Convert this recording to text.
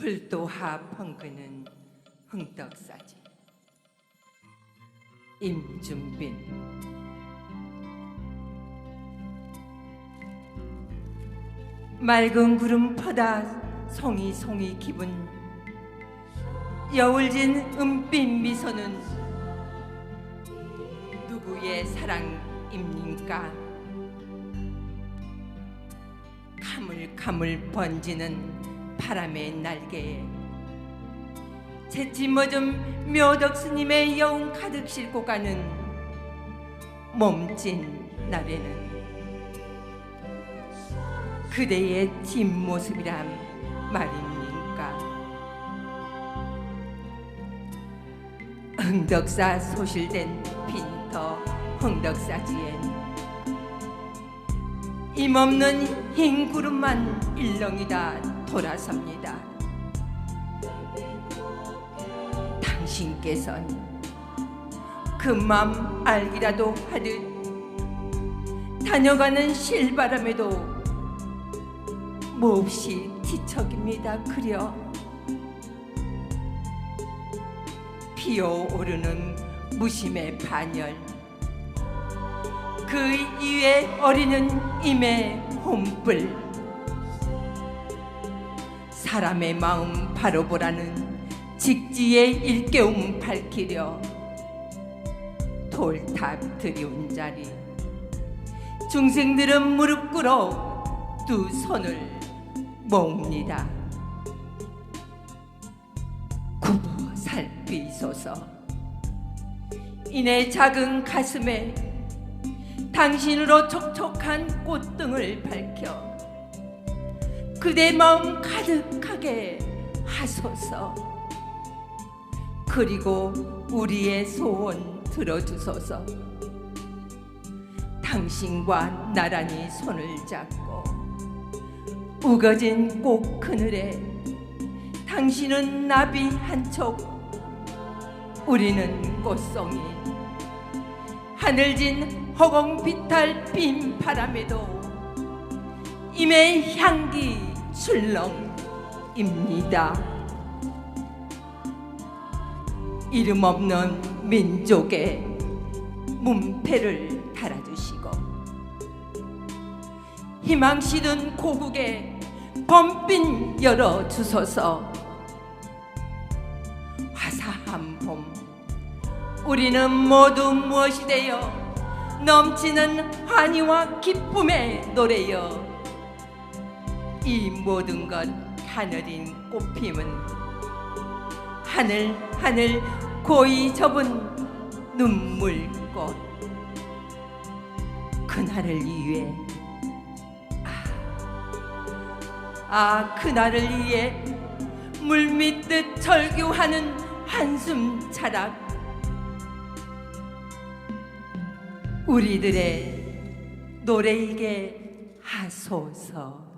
불도하 펑그는 흥떡사지 임준빈. 맑은 구름 퍼다 송이 송이 기분. 여울진 은빛 미소는 누구의 사랑입니까? 가물가물 번지는 바람의 날개에 채찍머좀 묘덕 스님의 여운 가득 싣고 가는 몸찐 날에는 그대의 뒷모습이란 말입니까? 흥덕사 소실된 빈터 흥덕사지엔 힘없는 흰 구름만 일렁이다 돌아섭니다. 당신께선 그 맘 알기라도 하듯 다녀가는 실바람에도 몹시 뒤척입니다 그려 피어오르는 무심의 반열 그 이외 어리는 임의 혼불. 사람의 마음 바로 보라는 직지의 일깨움 밝히려 돌탑 들이운 자리. 중생들은 무릎 꿇어 두 손을 모읍니다 굽어 살피소서. 이내 작은 가슴에 당신으로 촉촉한 꽃등을 밝혀 그대 마음 가득하게 하소서. 그리고 우리의 소원 들어주소서. 당신과 나란히 손을 잡고 우거진 꽃 그늘에 당신은 나비 한쪽 우리는 꽃송이 하늘진 허공 비탈 빈 바람에도 임의 향기 출렁입니다. 이름 없는 민족의 문패를 달아주시고 희망 시든 고국에 범빈 열어 주소서 우리는 모두 무엇이 되어 넘치는 환희와 기쁨의 노래여. 이 모든 것 하늘인 꽃피면 하늘 하늘 고이 접은 눈물꽃. 그날을 위해 아, 아 그날을 위해 물밀듯 절규하는 한숨 자락 우리들의 노래이게 하소서.